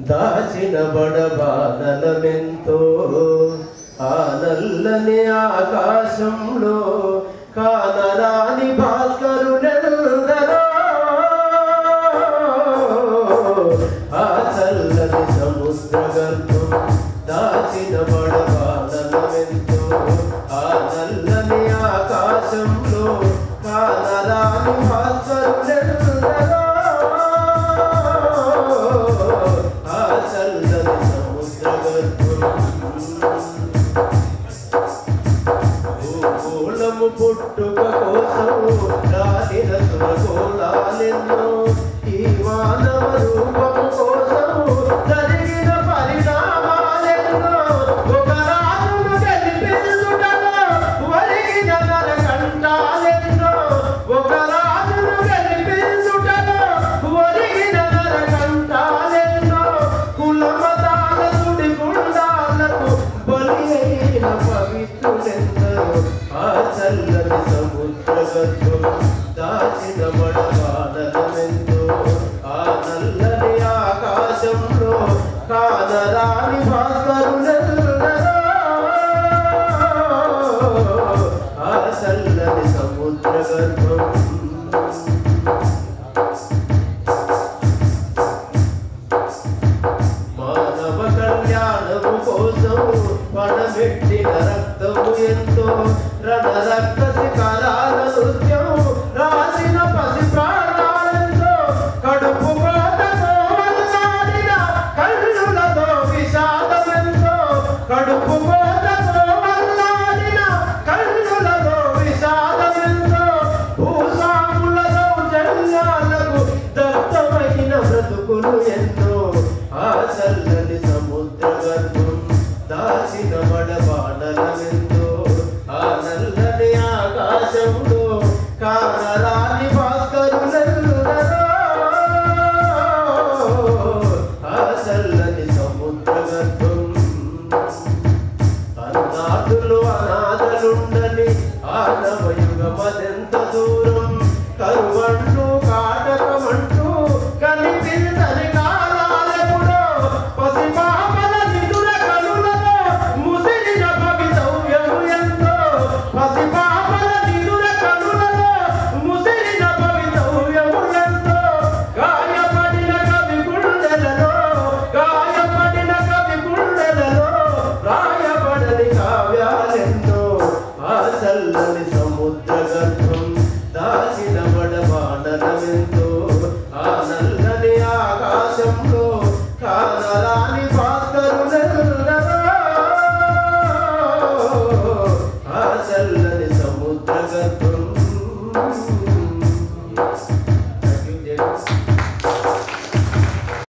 దాచిన బడబాదలమెంతో ఆ నల్లని ఆకాశంలో కానరాని భాస్కరుడెందరో ఆ చల్లని సముద్ర గర్భం దాచిన బడబాదలమెంతో ఆ నల్లని ఆకాశంలో కానరాని భాస్కరు భూగోళము పుట్టుక కోసం రాలిన సురగోళాలెన్నో ఈ మానవ సముద్ర గర్భం దాచిన మడవాదనమెందో ఆ నల్లని ఆకాశంలో కానరాని ఆ సముద్ర గర్భం కోసం రక్తము ఎంతో రణ రక్త శిఖరాల నృత్యం రాసిన పసి ప్రాణాలెంతో కడుపు విషాదమెంతో కడుపు బ్రతుకులు ఆ చల్లని సముద్ర గర్భ అనాథలుండని ఆనవయుగమదెంత దూరం? కరువ Tratamiento